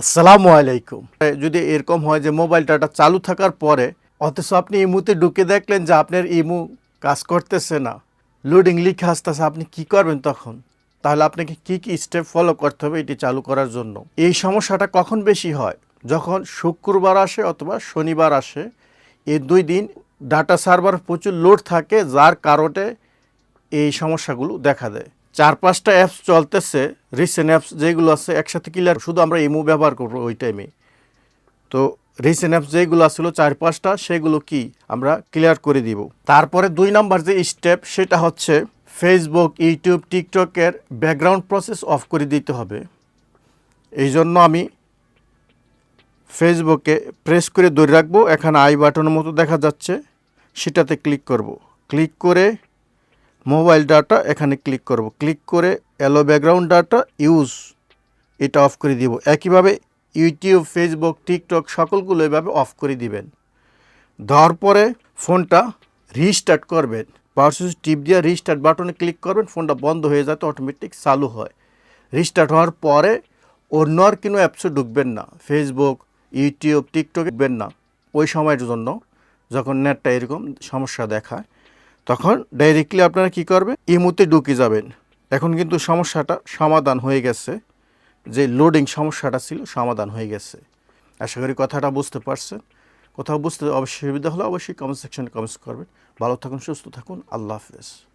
আসসালামু আলাইকুম। যদি এরকম হয় যে মোবাইল ডাটা চালু থাকার পরে, অথচ আপনি ইমুতে ঢুকে দেখলেন যে আপনার ইমু কাজ করতেছে না লোডিং লিখে আসতেছে, আপনি কি করবেন তখন? তাহলে আপনাকে কি কি স্টেপ ফলো করতে হবে এটি চালু করার জন্য? এই সমস্যাটা কখন বেশি হয়? যখন শুক্রবার আসে অথবা শনিবার আসে, এই দুই দিন ডাটা সার্ভার প্রচুর লোড থাকে, যার কারণে এই সমস্যাগুলো দেখা দেয়। চার পাঁচটা অ্যাপস চলতেছে রিসেন্ট অ্যাপস যেগুলো আছে একসাথে ক্লিয়ার শুধু আমরা ইমো ব্যবহার করব ওই টাইমে তো রিসেন্ট অ্যাপস যেগুলো আসলো চার পাঁচটা সেগুলো কি আমরা ক্লিয়ার করে দিব। তারপরে দুই নাম্বার যে স্টেপ সেটা হচ্ছে ফেসবুক ইউটিউব টিকটকের ব্যাকগ্রাউন্ড প্রসেস অফ করে দিতে হবে। এই জন্য আমি ফেসবুকে প্রেস করে ধরে রাখব, এখানে আই বাটনের মতো দেখা যাচ্ছে, সেটাতে ক্লিক করব। ক্লিক করে মোবাইল ডাটা এখানে ক্লিক করব। ক্লিক করে অ্যালো ব্যাকগ্রাউন্ড ডাটা, ইউজ। এটা অফ করে দিব। একইভাবে ইউটিউব, ফেসবুক, টিকটক সকলগুলো এভাবে অফ করে দিবেন। দেওয়ার পরে ফোনটা রিস্টার্ট করবেন। সুইচ টিপ দিয়ে রিস্টার্ট বাটনে ক্লিক করবেন, ফোনটা বন্ধ হয়ে যাতে অটোমেটিক চালু হয়। রিস্টার্ট হওয়ার পরে অন্য আর কোনো অ্যাপসে ঢুকবেন না। ফেসবুক ইউটিউব টিকটক ঢুকবেন না। ওই সময়ের জন্য যখন নেটটা এরকম সমস্যা দেখায় তখন ডাইরেক্টলি আপনারা কি করবেন? ইমুতে ঢুকে যাবেন। এখন কিন্তু সমস্যাটা সমাধান হয়ে গেছে। যে লোডিং সমস্যাটা ছিল, সমাধান হয়ে গেছে। আশা করি কথাটা বুঝতে পারছেন। কোথাও বুঝতে অবশ্যই সুবিধা হলে অবশ্যই কমেন্ট সেকশনে কমেন্টস করবেন। ভালো থাকুন, সুস্থ থাকুন। আল্লাহ হাফেজ।